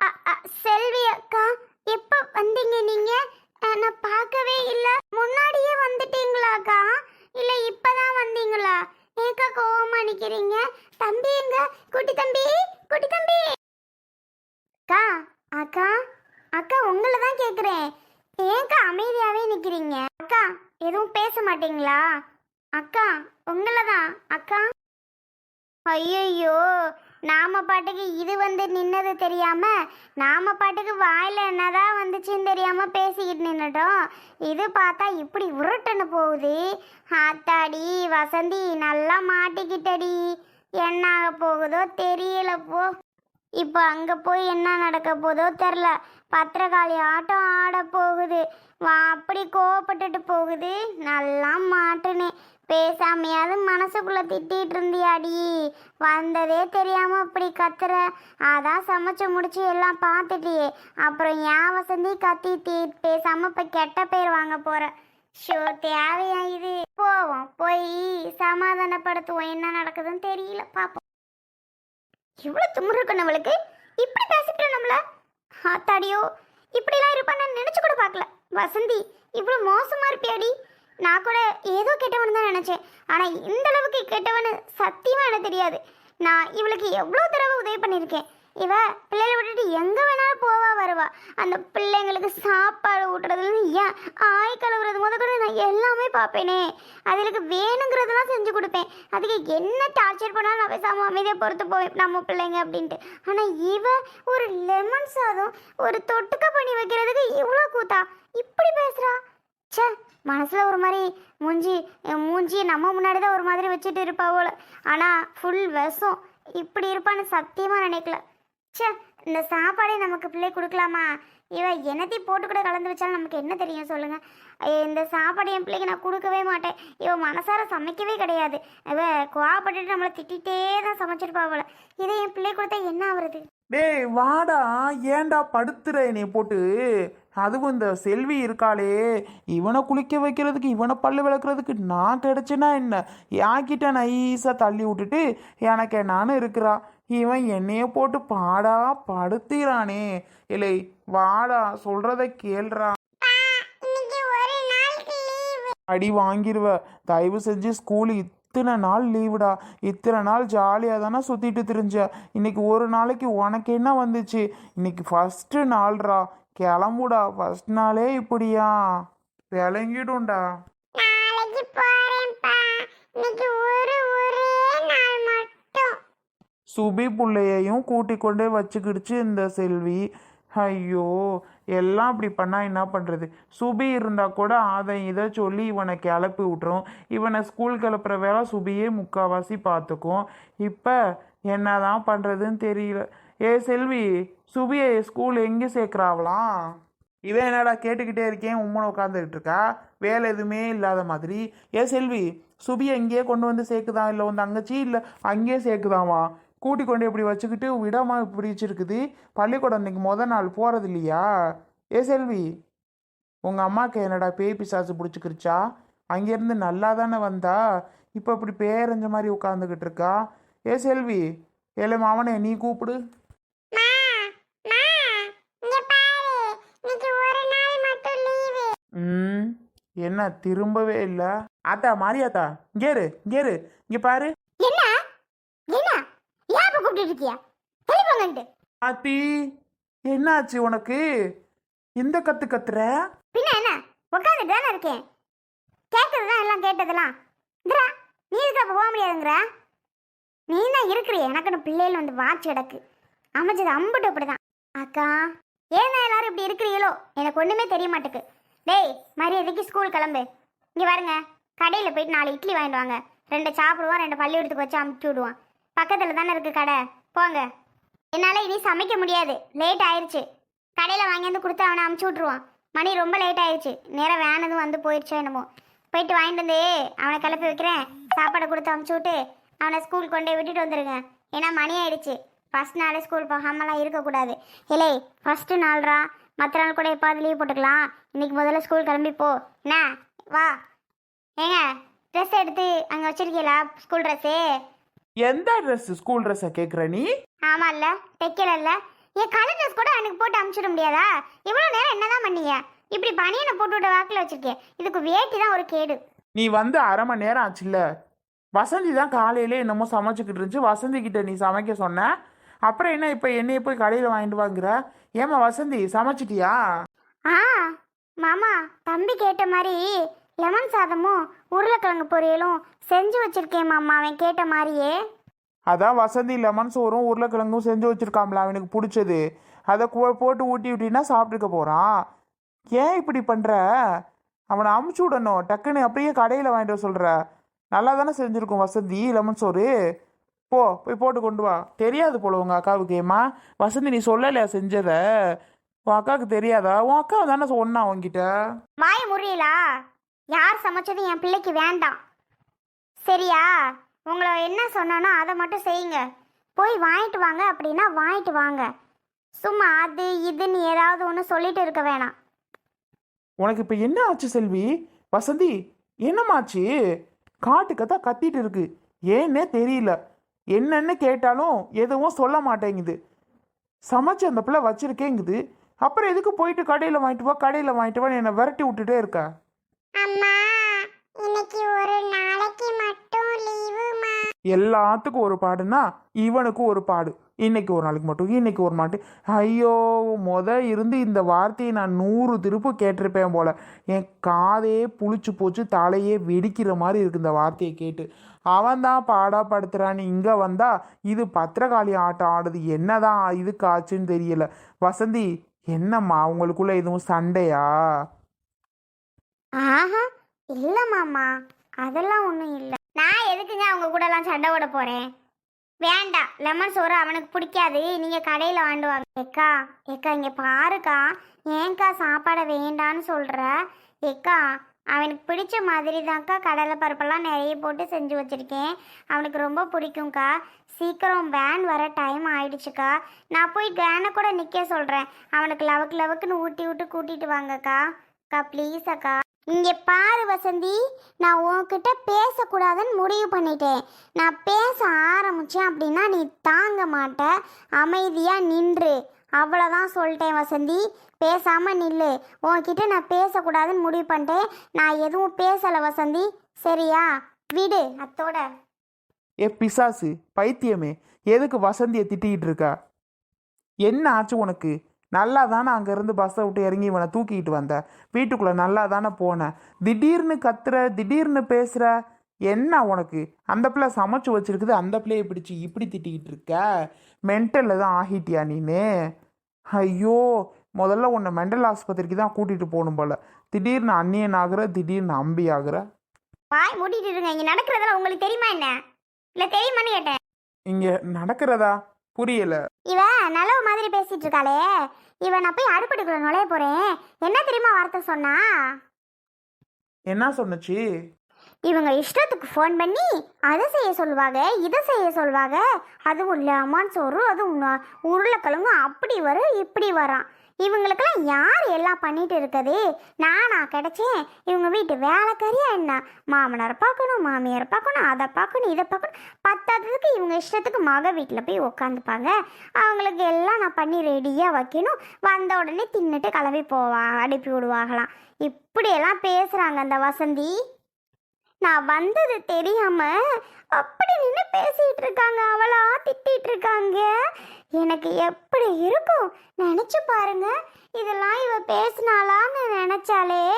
அ, அ, செல்வி அக்கா எப்ப வந்தீங்க நீங்க? நான் பார்க்கவே இல்ல. முன்னாடியே வந்துட்டீங்களாக்கா இல்ல இப்பதான் வந்தீங்களா? ஏக்கா கோவமா நிக்கிறீங்க? தம்பி எங்க? குட்டி தம்பி குட்டி தம்பி! அக்கா அக்கா அக்கா உங்களை தான் கேக்குறேன். ஏக்கா அமைதியாவே நிக்கிறீங்க. அக்கா எதுவும் பேச மாட்டீங்களா? அக்கா உங்களை தான். அக்கா! ஐயையோ! நாம பாட்டுக்கு இது வந்து நின்னது தெரியாம நாம பாட்டுக்கு வாயில என்னதான் வந்துச்சுன்னு தெரியாம பேசிக்கிட்டு நின்னுட்டோம். இது பார்த்தா இப்படி உருட்டுன்னு போகுது. ஆத்தாடி வசந்தி நல்லா மாட்டிக்கிட்டடி. என்ன ஆக போகுதோ தெரியல போ. இப்போ அங்கே போய் என்ன நடக்க போதோ தெரில. பத்திரகாளி ஆட்டம் ஆட போகுது. வா அப்படி கோவப்பட்டுட்டு போகுது. நல்லா மாட்டுனேன் பேசாமையாவது மனசுக்குள்ள திட்டிகிட்டு இருந்தியாடி? வந்ததே தெரியாம அப்படி கத்துற. அதான் சமைச்சு முடிச்சு எல்லாம் பார்த்துட்டியே. அப்புறம் ஏன் வசந்தி கத்தி தீ பேசாம இப்ப கெட்ட பேர் வாங்க போற. ஷோ தேவையா இது? போவோம். போய் சமாதானப்படுத்துவோம். என்ன நடக்குதுன்னு தெரியல. பாப்போம். இவ்வளவு திமிரு இருக்கு நம்மளுக்கு இப்படி பேசிட்டு நம்மள? ஆத்தாடியோ இப்படிலாம் இருப்பான்னு நான் நினைச்சு கூட பார்க்கல. வசந்தி இவ்வளவு மோசமா இருப்பியாடி? நான் கூட ஏதோ கெட்டவனு தான் நினச்சேன். ஆனால் இந்த அளவுக்கு கெட்டவனு சத்தியமாக எனக்கு தெரியாது. நான் இவளுக்கு எவ்வளோ தடவை உதவி பண்ணியிருக்கேன். இவ பிள்ளைகளை விட்டுட்டு எங்கே வேணாலும் போவா வருவா. அந்த பிள்ளைங்களுக்கு சாப்பாடு ஊட்டுறதுல ஏன் ஆய் கழுவுறது? முத கூட நான் எல்லாமே பார்ப்பேனே. அதுகளுக்கு வேணுங்கிறதெல்லாம் செஞ்சு கொடுப்பேன். அதுக்கு என்ன டார்ச்சர் பண்ணாலும் நான் பேசாமல் அமைதியாக பொறுத்து போவேன். நம்ம பிள்ளைங்க அப்படின்ட்டு. ஆனால் இவ ஒரு லெமன் சாதம் ஒரு தொட்டுக்க பண்ணி வைக்கிறதுக்கு இவ்வளோ கூத்தா? மனசில் ஒரு மாதிரி மூஞ்சி மூஞ்சி நம்ம முன்னாடி தான் ஒரு மாதிரி வச்சுட்டு இருப்பா போல. ஆனால் ஃபுல் விஷம். இப்படி இருப்பான்னு சத்தியமாக நினைக்கல. ச்சே இந்த சாப்பாடே நமக்கு பிள்ளை கொடுக்கலாமா? இவ என்னத்தையும் போட்டு கூட கலந்து வச்சாலும் நமக்கு என்ன தெரியும்? சொல்லுங்கள் இந்த சாப்பாடு என் பிள்ளைக்கு நான் கொடுக்கவே மாட்டேன். இவன் மனசார சமைக்கவே கிடையாது. இவ கோவப்பட்டுட்டு நம்மளை திட்டிகிட்டே தான் சமைச்சிருப்பா போல. இதை என் பிள்ளை கொடுத்தா என்ன ஆகுறது டேய் வாடா ஏன்டா படுத்துற நீ போட்டு? அதுவும் இந்த செல்வி இருக்காளே. இவனை குளிக்க வைக்கிறதுக்கு இவனை பல்லு விளக்குறதுக்கு நான் கிடைச்சேன்னா என்ன? யாக்கிட்ட நைஸாக தள்ளி விட்டுட்டு எனக்கு நானும் இருக்கிறா? இவன் என்னையே போட்டு பாடா படுத்துகிறானே இல்லை வாடா சொல்கிறத கேள்றா. அடி வாங்கிருவ. தயவு செஞ்சு ஸ்கூல் இத்தனை நாள் லீவுடா இத்தனை நாள் ஜாலியாக தானே சுற்றிட்டு திரிஞ்ச. இன்னைக்கு ஒரு நாளைக்கு உனக்கு என்ன வந்துச்சு? இன்னைக்கு ஃபஸ்ட்டு நாள்ரா. கிளம்புடா. ஃபஸ்ட் நாளே இப்படியா? விளங்கிடும்டா. சுபி புள்ளையையும் கூட்டிக் கொண்டே வச்சுக்கிடுச்சு இந்த செல்வி. ஐயோ எல்லாம் அப்படி பண்ணால் என்ன பண்ணுறது சுபி இருந்தால் கூட அதை இதை சொல்லி இவனை கிளப்பி விட்றோம் இவனை ஸ்கூல் கிளப்புற வேலை சுபியே முக்கால்வாசி பார்த்துக்கும் இப்போ என்னதான் பண்ணுறதுன்னு தெரியல. ஏ செல்வி சுபியை ஸ்கூல் எங்கே சேர்க்குறாவலாம் இவன் என்னடா கேட்டுக்கிட்டே இருக்கேன் உம்மனை உட்காந்துக்கிட்டு இருக்கா? வேலை எதுவுமே இல்லாத மாதிரி. ஏ செல்வி சுபியை இங்கேயே கொண்டு வந்து சேர்க்குதான் இல்லை உன் தங்கச்சி? இல்லை அங்கேயே சேர்க்குதாமா? கூட்டி கொண்டு இப்படி வச்சுக்கிட்டு விடாம இப்படி வச்சிருக்குது. பள்ளிக்கூடம் இன்னைக்கு முத நாள் போகிறது இல்லையா ஏ செல்வி உங்கள் அம்மாவுக்கு என்னடா பேய் பிசாசு பிடிச்சிக்கிருச்சா? அங்கேருந்து நல்லா தானே வந்தா? இப்போ இப்படி பேரஞ்ச மாதிரி உட்காந்துக்கிட்டு இருக்கா? ஏ செல்வி ஏலே மாமனே நீ கூப்பிடு. மா என்ன திரும்பவே இல்லை? ஆத்தா மாரியாத்தா இங்கேரு இங்கேரு இங்கே பாரு. கூப்பிட்டு இருக்கியா தெளிவாங்கன்ட்டு ஆத்தி என்னாச்சு உனக்கு? இந்த கத்து கத்துற? பின்ன என்ன? உட்காந்துட்டு தானே இருக்கேன். கேட்டதுதான் எல்லாம் கேட்டதெல்லாம். இந்திரா நீ அப்போ போக முடியாதுங்கிற? நீ தான் இருக்கிறிய. எனக்குன்னு பிள்ளைகள் வந்து வாட்ச் கிடக்கு. அமைச்சது அம்புட்டு அப்படிதான். அக்கா ஏன் எல்லாரும் இப்படி இருக்கிறீங்களோ? எனக்கு ஒண்ணுமே தெரிய மாட்டேக்கு. டேய் மரியாதைக்கு ஸ்கூல் கிளம்பு. இங்க பாருங்க கடையில் போயிட்டு நாலு இட்லி வாங்கிட்டு வாங்க. ரெண்டு சாப்பிடுவோம் ரெண்டு பள்ளிக்கூடத்துக்கு வச்சு அமுச்சு விடுவோம் பக்கத்தில் தானே இருக்கு கடை. போங்க. என்னால் இனி சமைக்க முடியாது. லேட் ஆயிடுச்சு கடையில் வாங்கியாந்து கொடுத்து அவனை அமுச்சு விட்ருவான் மணி ரொம்ப லேட் ஆயிடுச்சு நேராக வேனதும் வந்து போயிடுச்சோ என்னமோ. போயிட்டு வாங்கிட்டு வந்து அவனை கிளப்பி வைக்கிறேன். சாப்பாடை கொடுத்து அமுச்சு விட்டு அவனை ஸ்கூல் கொண்டு விட்டுட்டு வந்துடுங்க ஏன்னா மணி ஆயிடுச்சு. ஃபஸ்ட் நாளே ஸ்கூல் போகாமலாம் இருக்கக்கூடாது. இல்லை ஃபஸ்ட்டு நாள்ரா. மற்ற நாள் கூட எப்பாவது லீவ் போட்டுக்கலாம். இன்னைக்கு முதல்ல ஸ்கூல் கிளம்பி போ. என்ன? வா. ஏங்க ட்ரெஸ் எடுத்து அங்கே வச்சுருக்கீங்களா ஸ்கூல் ட்ரெஸ்ஸு எந்த ட்ரெஸ் ஸ்கூல் ட்ரெஸ்ஸை கேட்குற நீ? ஆமாம்ல தைக்கலல்ல. என் கலர் ட்ரெஸ் கூட எனக்கு போட்டு அமுச்சிட முடியாதா? இவ்வளோ நேரம் என்னதான் பண்ணீங்க? இப்படி பனியனை போட்டு விட்ட வாக்கில் வச்சிருக்கேன். இதுக்கு வேட்டி தான் ஒரு கேடு. நீ வந்து அரை மணி நேரம் ஆச்சுல்ல. வசந்தி தான் காலையிலே என்னமோ சமைச்சுக்கிட்டு இருந்துச்சு. வசந்தி கிட்ட நீ சமைக்க சொன்ன. அப்புறம் என்ன இப்போ என்னைய போய் கடையில் வாங்கிட்டு வாங்குற? ஏமா வசந்தி சமைச்சிட்டியா? ஆ மாமா தம்பி கேட்ட மாதிரி லெமன் சாதமும் உருளைக்கிழங்கு பொரியலும் செஞ்சு வச்சிருக்கேன் மாமா அவன் கேட்ட மாதிரியே. அதான் வசந்தி லெமன் சோறும் உருளைக்கிழங்கும் செஞ்சு வச்சிருக்காம்ல அவனுக்கு பிடிச்சது. அதை போட்டு ஊட்டி விட்டினா சாப்பிட்டுக்க போகிறான் ஏன் இப்படி பண்ணுற அவனை அமுச்சு விடணும். டக்குன்னு அப்படியே கடையில் வாங்கிட்டு வர சொல்கிற நல்லா தானே செஞ்சுருக்கோம் வசந்தி லெமன் சோறு. போ போய் போட்டு கொண்டு வா. தெரியாது போல உங்கள் அக்காவுக்கு. ஏமா வசந்தி நீ சொல்லலையா செஞ்சதை? உன் அக்காவுக்கு தெரியாதா? உன் அக்கா தானே சொன்னா உன்கிட்ட. வாய முறியலா? யார் சமைச்சதும் என் பிள்ளைக்கு வேண்டாம். சரியா? உங்களை என்ன சொன்னானோ அதை மட்டும் செய்யுங்க. போய் வாங்கிட்டு வாங்க அப்படின்னா வாங்கிட்டு வாங்க. சும்மா அது இதுன்னு ஏதாவது ஒன்று சொல்லிட்டு இருக்க வேணாம். உனக்கு இப்போ என்ன ஆச்சு செல்வி? வசந்தி என்னமாச்சு? காட்டுக்கத்தான் கத்திட்டு இருக்கு. ஏன்னே தெரியல. என்னன்னு கேட்டாலும் எதுவும் சொல்ல மாட்டேங்குது. சமைச்சு அந்த பிள்ளை வச்சிருக்கேங்குது. அப்புறம் எதுக்கு போயிட்டு கடையில் வாங்கிட்டு வா கடையில் வாங்கிட்டு வான்னு என்னை விரட்டி விட்டுட்டே இருக்கா? அம்மா இன்னைக்கு ஒரு நாளைக்கு மட்டும் லீவுமா? எல்லாத்துக்கும் ஒரு பாடுன்னா இவனுக்கும் ஒரு பாடு. இன்னைக்கு ஒரு நாளைக்கு மட்டும் இன்னைக்கு ஒரு மாட்டு. ஐயோ முத இருந்து இந்த வார்த்தையை நான் நூறு திருப்பு கேட்டிருப்பேன் போல. என் காதையே புளிச்சு போச்சு தலையே வெடிக்கிற மாதிரி இருக்கு இந்த வார்த்தையை கேட்டு. அவன் தான் பாடாப்படுத்துறான்னு இங்கே வந்தா இது பத்திரகாளி ஆட்டம் ஆடுது. என்னதான் இதுக்கு ஆச்சுன்னு தெரியல. வசந்தி என்னம்மா உங்களுக்குள்ள எதுவும் சண்டையா? ஆஹா இல்லை மாமா அதெல்லாம் ஒன்றும் இல்லை. நான் எதுக்குங்க அவங்க கூடலாம் சண்டை போட போகிறேன் வேண்டாம் லெமன் சோறு அவனுக்கு பிடிக்காது நீங்கள் கடையில் வாங்கிட்டு வாங்க ஏக்கா ஏக்கா இங்கே பாருக்கா ஏன்க்கா சாப்பாடை வேண்டான்னு சொல்கிற ஏக்கா அவனுக்கு பிடிச்ச மாதிரி தான்க்கா கடலை பருப்பெல்லாம் நிறைய போட்டு செஞ்சு வச்சிருக்கேன். அவனுக்கு ரொம்ப பிடிக்கும்க்கா. சீக்கிரம் வேன் வர டைம் ஆயிடுச்சுக்கா. நான் போய் வேனை கூட நிற்க சொல்கிறேன் அவனுக்கு லவக்கு லவக்குன்னு ஊட்டி விட்டு கூட்டிட்டு வாங்கக்கா. அக்கா ப்ளீஸ் அக்கா. இங்கே பாரு வசந்தி நான் உன்கிட்ட பேசக்கூடாதுன்னு முடிவு பண்ணிட்டேன். நான் பேச ஆரம்பித்தேன் அப்படின்னா நீ தாங்க மாட்ட. அமைதியாக நின்று. அவ்வளோதான் சொல்லிட்டேன் வசந்தி. பேசாமல் நில்லு. உன்கிட்ட நான் பேசக்கூடாதுன்னு முடிவு பண்ணிட்டேன். நான் எதுவும் பேசலை வசந்தி. சரியா? விடு அத்தோட. ஏ பிசாசு பைத்தியமே. எதுக்கு வசந்தியை திட்டிக்கிட்டு இருக்கா? என்ன ஆச்சு உனக்கு? நல்லா தானே அங்கேருந்து பஸ்ஸை விட்டு இறங்கி இவனை தூக்கிட்டு வந்த? வீட்டுக்குள்ளே நல்லா தானே போனேன் திடீர்னு கத்துற திடீர்னு பேசுகிற என்ன உனக்கு? அந்த பிள்ளை சமைச்சு வச்சிருக்குது அந்த பிள்ளையை பிடிச்சி இப்படி திட்டிக்கிட்டு இருக்க? மென்டலில் தான் ஆகிட்டியா நீனு? ஐயோ முதல்ல உன்னை மெண்டல் ஆஸ்பத்திரிக்கு தான் கூட்டிகிட்டு போகணும் போல. திடீர்னு அந்நியன் ஆகுற திடீர்னு அம்பி ஆகுற? வாய் மூடிட்டு இருங்க இங்கே நடக்கிறதெல்லாம் உங்களுக்கு தெரியுமா என்ன? இல்லை தெரியுமான்னு கேட்டேன். இங்கே நடக்கிறதா? புரியலை. இவ நலவு மாதிரி பேசிட்டு இருக்காளே. இவ நான் போய் அடுப்படிக்குள்ள நுழைய போறேன். என்ன தெரியுமா வார்த்தை சொன்னா? என்ன சொன்னுச்சு? இவங்க இஷ்டத்துக்கு ஃபோன் பண்ணி அதை செய்ய சொல்லுவாங்க இதை செய்ய சொல்லுவாங்க. அதுவும் லெமன் சோறு அதுவும் உருளைக்கிழங்கும் அப்படி வரும் இப்படி வரும் இவங்களுக்கெல்லாம் யார் எல்லாம் பண்ணிட்டு இருக்குது? நானா கிடைச்சேன். இவங்க வீட்டு வேலைக்காரியா என்ன? மாமனார் பார்க்கணும் மாமியார் பார்க்கணும் அதை பார்க்கணும் இதை பார்க்கணும். பத்தாததுக்கு இவங்க இஷ்டத்துக்கு மக வீட்டில் போய் உட்காந்துப்பாங்க அவங்களுக்கு எல்லாம் நான் பண்ணி ரெடியாக வைக்கணும். வந்த உடனே தின்னுட்டு கிளம்பி போவா அனுப்பி விடுவாங்களாம். இப்படியெல்லாம் பேசுகிறாங்க அந்த வசந்தி. நான் வந்தது தெரியாம அப்படி நின்று பேசிகிட்டு இருக்காங்க அவளா திட்டிட்டு இருக்காங்க. எனக்கு எப்படி இருக்கும்? நினச்சி பாருங்க. இதெல்லாம் இவ பேசினாலான்னு நினச்சாலே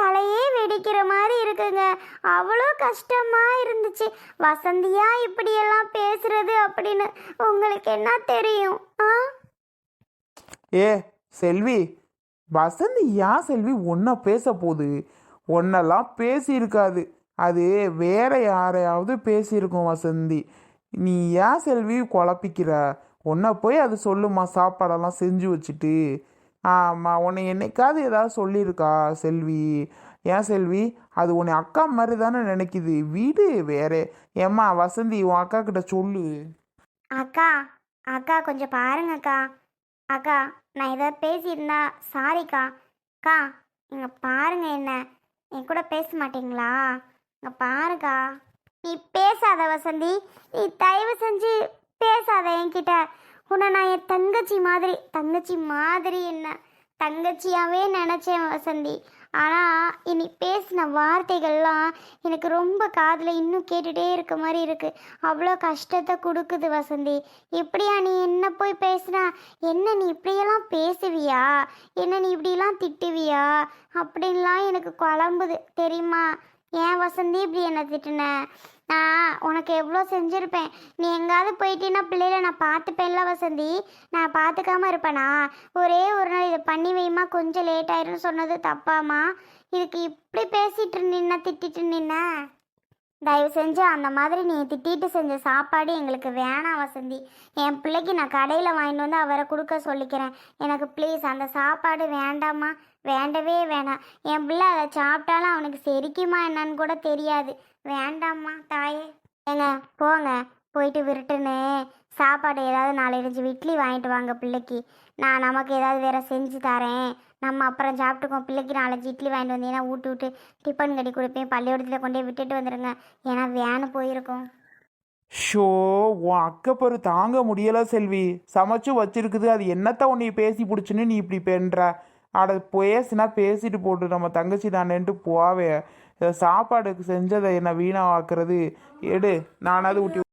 தலையே வெடிக்கிற மாதிரி இருக்குங்க. அவ்வளோ கஷ்டமாக இருந்துச்சு. வசந்தியா இப்படியெல்லாம் பேசுறது அப்படின்னு உங்களுக்கு என்ன தெரியும்? ஆ? ஏ செல்வி வசந்தி ஏன் செல்வி ஒன்றா பேச போகுது? ஒன்னெல்லாம் பேசியிருக்காது. அது வேற யாரையாவது பேசியிருக்கும் வசந்தி. நீ ஏன் செல்வி குழப்பிக்கிற? உன்னை போய் அது சொல்லுமா சாப்பாடெல்லாம் செஞ்சு வச்சுட்டு. ஆமாம் உன்னை என்னைக்காவது ஏதாவது சொல்லியிருக்கா செல்வி? ஏன் செல்வி? அது உன்னை அக்கா மாதிரி தானே நினைக்குது. வீடு வேற. ஏம்மா வசந்தி உன் அக்கா கிட்ட சொல்லு. அக்கா அக்கா கொஞ்சம் பாருங்கக்கா. அக்கா நான் ஏதாவது பேசியிருந்தா சாரிக்கா. அக்கா இங்கே பாருங்க என்ன. என் கூட பேச மாட்டீங்களா? இங்கே பாருக்கா. நீ பேசாத வசந்தி. நீ தயவு செஞ்சு பேசாத என்கிட்ட. உன்னை நான் என் தங்கச்சி மாதிரி தங்கச்சி மாதிரி என்ன? தங்கச்சியாகவே நினச்சேன் வசந்தி. ஆனால் இனி பேசின வார்த்தைகள்லாம் எனக்கு ரொம்ப காதில் இன்னும் கேட்டுகிட்டே இருக்க மாதிரி இருக்குது அவ்வளோ கஷ்டத்தை கொடுக்குது வசந்தி. இப்படியா நீ என்ன போய் பேசுனா? என்ன நீ இப்படியெல்லாம் பேசுவியா? என்ன நீ இப்படிலாம் திட்டுவியா? அப்படின்லாம் எனக்கு குழம்புது. தெரியுமா? ஏன் வசந்தி இப்படி என்னை திட்டின? நான் உனக்கு எவ்வளோ செஞ்சுருப்பேன். நீ எங்காவது போயிட்டீன்னா பிள்ளைகளை நான் பார்த்துப்பேன்ல வசந்தி. நான் பார்த்துக்காம இருப்பேனா? ஒரே ஒரு நாள் இதை பண்ணி வைமா கொஞ்சம் லேட் ஆயிரும்னு சொன்னது தப்பாமா இதுக்கு இப்படி பேசிட்டு நின்ன திட்டிட்டு நின்ன? தயவு செஞ்சு அந்த மாதிரி நீ திட்டிட்டு செஞ்ச சாப்பாடு எங்களுக்கு வேணாம் வசந்தி. என் பிள்ளைக்கு நான் கடையில் வாங்கிட்டு வந்து அவரை கொடுக்க சொல்லிக்கிறேன். எனக்கு ப்ளீஸ் அந்த சாப்பாடு வேண்டாமா வேண்டவே வேணாம். என் பிள்ளை அதை சாப்பிட்டாலும் அவனுக்கு செரிக்குமா என்னன்னு கூட தெரியாது. வேண்டாம்மா தாயே. ஏங்க போங்க. போயிட்டு விருட்டுன்னு சாப்பாடு ஏதாவது நாலஞ்சு இட்லி வாங்கிட்டு வாங்க பிள்ளைக்கு. நான் நமக்கு ஏதாவது வேற செஞ்சு தரேன். நம்ம அப்புறம் சாப்பிட்டுக்கோம் பிள்ளைக்கு நாலஞ்சு இட்லி வாங்கிட்டு வந்தீங்கன்னா ஊட்டி விட்டு டிஃபன் கட்டி கொடுப்பேன். பள்ளிக்கூடத்தில் கொண்டு விட்டுட்டு வந்துடுங்க ஏன்னா வேனு போயிருக்கோம். ஷோ உன் அக்கப்பரு தாங்க முடியல செல்வி. சமைச்சு வச்சிருக்குது. அது என்னத்த உன்னை பேசி பிடிச்சுன்னு நீ இப்படி பண்ணுற அட பேசுனா பேசிட்டு போட்டு நம்ம தங்கச்சி தானேன்ட்டு போவே. சாப்பாடுக்கு செஞ்சதை என்ன வீணாக்குறது? எடு. நானாவது ஊட்டி